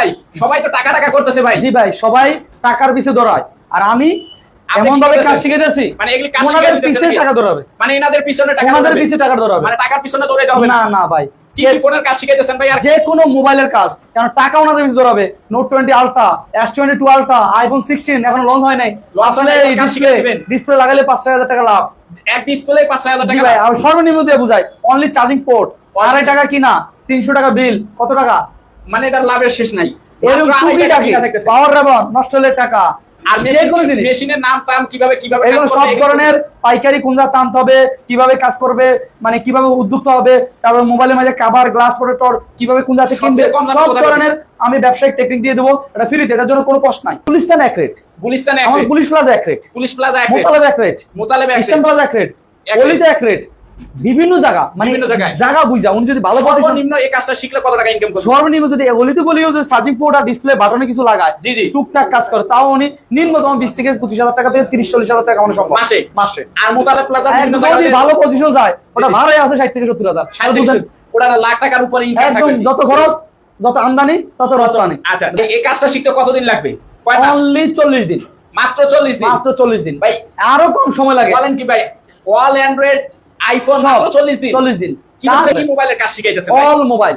ভাই সবাই তো টাকা টাকা করতেছে ভাই। জি ভাই সবাই টাকার পিছে দৌড়ায়। আর আমি এমন ভাবে কাজ? শিখেতেছি মানে এগুলি কাজ শিখাই পিছে টাকা দৌড়াবে। মানে এনাদের পিছনে টাকা দৌড়াবে। পিছে টাকা দৌড়াবে। মানে টাকার পিছনে দৌড়াইতে হবে না। না ভাই। ফোনের কাজ শিখাইতেছেন ভাই? আর যে কোনো মোবাইলের কাজ। কারণ টাকা ওনাদের পিছে দৌড়াবে। Note twenty ultra S twenty two ultra iPhone sixteen এখন লঞ্চ হয় নাই। আসলে কাজ ডিসপ্লে শিখে দিবেন। ডিসপ্লে লাগালে পাঁচ ছয় হাজার টাকা লাভ। এক ডিসপ্লে পাঁচ ছয় হাজার টাকা ভাই আর সর্বনিম্ন দিয়ে বুঝাই। অনলি চার্জিং পোর্ট আড়াই টাকা কিনা তিনশো টাকা বিল কত টাকা? মানে এটার লাভের শেষ নাই। টাকি কিনা থাকতেছে। পাওয়ার রেবন নষ্ট হলে টাকা। আর যে মেশিন কোনো জিনিস। মেশিনের নাম ফাম কীভাবে কীভাবে কাজ করবে সব ধরনের পাইকারি কোনটা টানতে হবে কীভাবে কাজ করবে মানে কীভাবে উদ্যুক্ত হবে তারপর মোবাইলের মাঝে কাভার গ্লাস প্রোটেক্টর কীভাবে কোন জাতে কিনবে সবচেয়ে কম দামে সব ধরনের আমি ব্যবসায়িক টেকনিক দিয়ে দেবো। এটা ফ্রিতে এটার জন্য কোনো কষ্ট নাই। এক রেট গুলিস্তানে পুলিশ প্লাজা এক রেট পুলিশ প্লাজা এক রেট, মোতালেব এক রেট মোতালেবে এক ইস্টার্ন রেট। এক রেট বিভিন্ন জায়গা মানে জায়গা বুঝা উনি যদি ভালো পজিশন সর্বনিম্ন এই কাজটা শিখলে কত টাকা ইনকাম করবে? সর্বনিম্ন যদি অলিতে গলিও যদি চার্জিং পোর্ট আর ডিসপ্লে বাটনে কিছু লাগায় জি, জি। টুকটাক কাজ করে তাও উনি নিম্নতম বিশ থেকে পঁচিশ হাজার টাকা থেকে তিরিশ চল্লিশ হাজার টাকা কামানো সম্ভব। মাসে? মাসে। আর মোতালেব প্লাজা বিভিন্ন জায়গায় যদি ভালো পজিশন যায় ওটা। ভাড়াই আছে ষাট থেকে সত্তর হাজার। ষাট থেকে বুঝেন? সত্তর। ওটা লাখ টাকার উপরে ইনকাম একদম যত খরচ যত আমদানি তত রপ্তানি। আচ্ছা এই- কাজটা শিখতে কতদিন লাগবে? অনলি চল্লিশ দিন। মাত্র চল্লিশ দিন? মাত্র চল্লিশ দিন। ভাই আরও কম সময় লাগে। বলেন কি ভাই অল অ্যান্ড্রয়েড আইফোন মাত্র চল্লিশ দিন। চল্লিশ দিন। কি কি মোবাইলের কাজ শিখাইতেছে অল মোবাইল